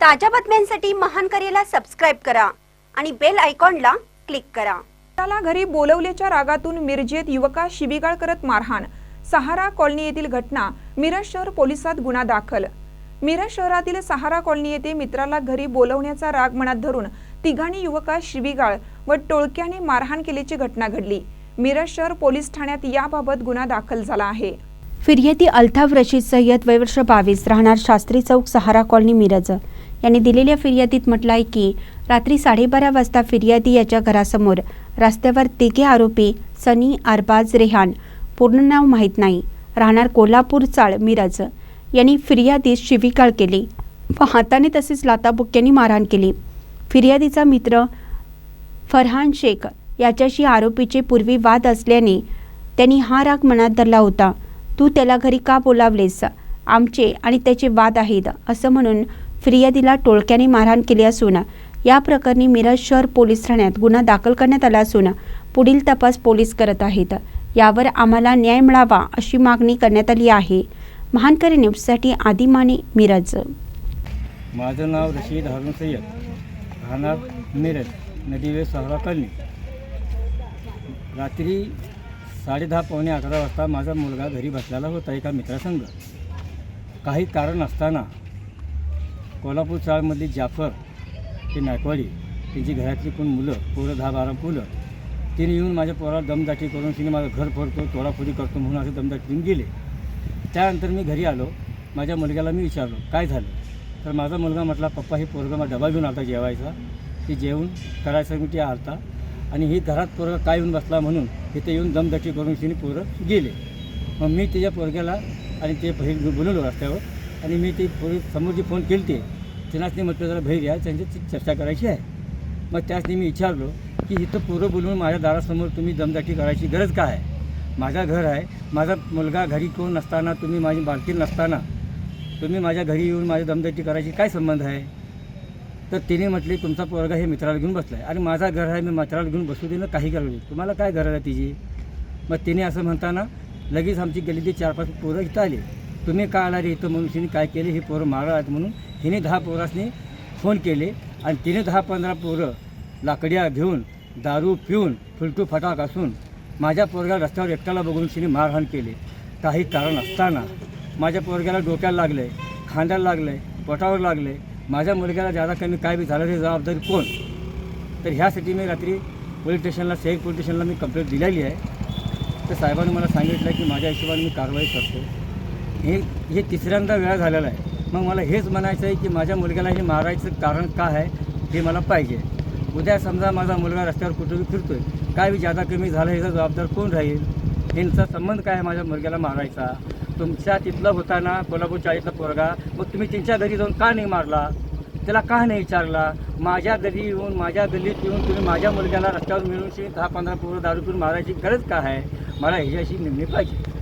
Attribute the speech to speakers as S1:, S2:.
S1: ताज्या बातम्यांसाठी महान करेला सबस्क्राईब करा आणि बेल आयकॉनला क्लिक करा.
S2: त्याला घरी बोलवल्याच्या रागातून मिरजेत युवका शिबिगाळ करत मारहाण. सहारा कॉलनी येथील घटना मिरज शहर पोलिसात गुन्हा दाखल. मिरज शहरातील सहारा कॉलनी येथे मित्राला घरी बोलवण्याचा राग मनात धरून तिघांनी युवका शिबिगाळ व टोळक्याने मारहाण केल्याची घटना घडली. मिरज शहर पोलीस ठाण्यात याबाबत गुन्हा दाखल झाला आहे.
S3: फिर्यादी अल्ताफ रशीद सय्यद वय वर्ष बावीस राहणार शास्त्री चौक सहारा कॉलनी मिरज. यांनी दिलेल्या फिर्यादीत म्हटलं आहे की रात्री साडेबारा वाजता फिर्यादी याच्या घरासमोर. रस्त्यावर तिघे आरोपी सनी अरबाज रेहान. पूर्ण नाव माहीत नाही. राहणार कोल्हापूर चाळ मिरज. यांनी फिर्यादीस शिविकाळ केली. व हाताने तसेच लाताबुक्क्यांनी मारहाण केली. फिर्यादीचा मित्र फरहान शेख याच्याशी आरोपीचे पूर्वी वाद असल्याने त्यांनी हा राग मनात धरला होता. तू त्याला घरी का बोलावलेस? आमचे आणि त्याचे वाद आहेत असं म्हणून फिर्यादीला टोळक्याने मारहाण केली असून या प्रकरणी मिरज शहर पोलीस ठाण्यात गुन्हा दाखल करण्यात आला असून पुढील तपास पोलीस करत आहेत. यावर आम्हाला न्याय मिळावा अशी मागणी करण्यात आली आहे. महानकरी न्यूजसाठी आदिमाने मिरज.
S4: माझं नाव रशीद हारून सय्यद. राहणार मिरज नदीवे सहरा कॉलनी रात्री साडेदहा पावणे अकरा वाजता माझा मुलगा घरी बसलेला होता एका मित्रासंग. काही कारण असताना कोल्हापूर चाळमधली जाफर ते नायकवाडी त्यांची घरातली कोण मुलं पोरं दहा बारा मुलं तिने येऊन माझ्या पोराला दमदाटी करून तिने माझं घर फोडतो तोडाफोडी करतो म्हणून असं दमदाटी देऊन गेले. त्यानंतर मी घरी आलो. माझ्या मुलग्याला मी विचारलो काय झालं? तर माझा मुलगा म्हटला पप्पा हे पोरगा मला डबा घेऊन आता जेवायचा. ते जेवण करायचं मी ते आलता. आणि ही घरात पोरगा काय येऊन बसला म्हणून तिथे येऊन दमदटी करून तिने पोरं गेले. मग मी त्याच्या पोरग्याला आणि ते बहीर बोलवलो रस्त्यावर आणि मी ती पोरी समोरची फोन केली ते त्यांनाच म्हटलं जरा भैर या त्यांची चर्चा करायची आहे. मग त्याचनी मी विचारलो की इथं पोरं बोलवून माझ्या दारासमोर तुम्ही दमदाटी करायची गरज काय आहे? माझं घर आहे माझा मुलगा घरी कोण नसताना तुम्ही माझी बालकीन नसताना तुम्ही माझ्या घरी येऊन माझी दमदाटी करायची काय संबंध आहे? तर तिने म्हटले तुमचा पोरगा हे मित्राला घेऊन बसला आहे आणि माझा घर आहे मी मित्राला घेऊन बसू देणं काही गरज नाही. तुम्हाला काय गरज आहे तिची? मग तिने असं म्हणताना लगेच आमची गेलेली चार पाच पोरं इथं आली. तुम्ही का आला रे इथं? म्हणून तिने काय केले? हे पोरं मारा आहेत म्हणून हिने दहा पोरासनी फोन केले आणि तिने दहा पंधरा पोरं लाकड्या घेऊन दारू पिऊन फुलटू फटाक असून माझ्या पोरग्याला रस्त्यावर एकट्याला बघून तिने मारहाण केली. काही कारण असताना माझ्या पोरग्याला डोक्याला लागलं आहे खांद्याला लागलं आहे पोटावर लागलं. आहे माझ्या मुलग्याला जादा कमी काय बी झालं ते जबाबदारी कोण? तर ह्यासाठी मी रात्री पोलीस स्टेशनला सेफ पोलीस स्टेशनला मी कंप्लेंट दिलेली आहे. तर साहेबांनी मला सांगितलं की माझ्या हिशोबाने मी कारवाई करतो. हे हे तिसऱ्यांदा वेळा झालेला आहे. मग मला हेच म्हणायचं आहे की माझ्या मुलग्याला हे मारायचं कारण काय आहे हे मला पाहिजे. उद्या समजा माझा मुलगा रस्त्यावर कुठेही आहे काय बी जादा कमी झालं ह्याचा जबाबदार कोण राहील? यांचा संबंध काय आहे माझ्या मुलग्याला मारायचा? तुमच्या तिथलं होता ना कोल्हापूर चाळीतला पोरगा मग तुम्ही त्यांच्या घरी जाऊन का नाही मारला? त्याला का नाही विचारला? माझ्या घरी येऊन माझ्या गल्लीत येऊन तुम्ही माझ्या मुलग्याला रस्त्यावर मिळून दहा पंधरा पोरं दारू पिऊन मारायची गरज काय आहे? मला ह्याच्याशी नेमणी पाहिजे.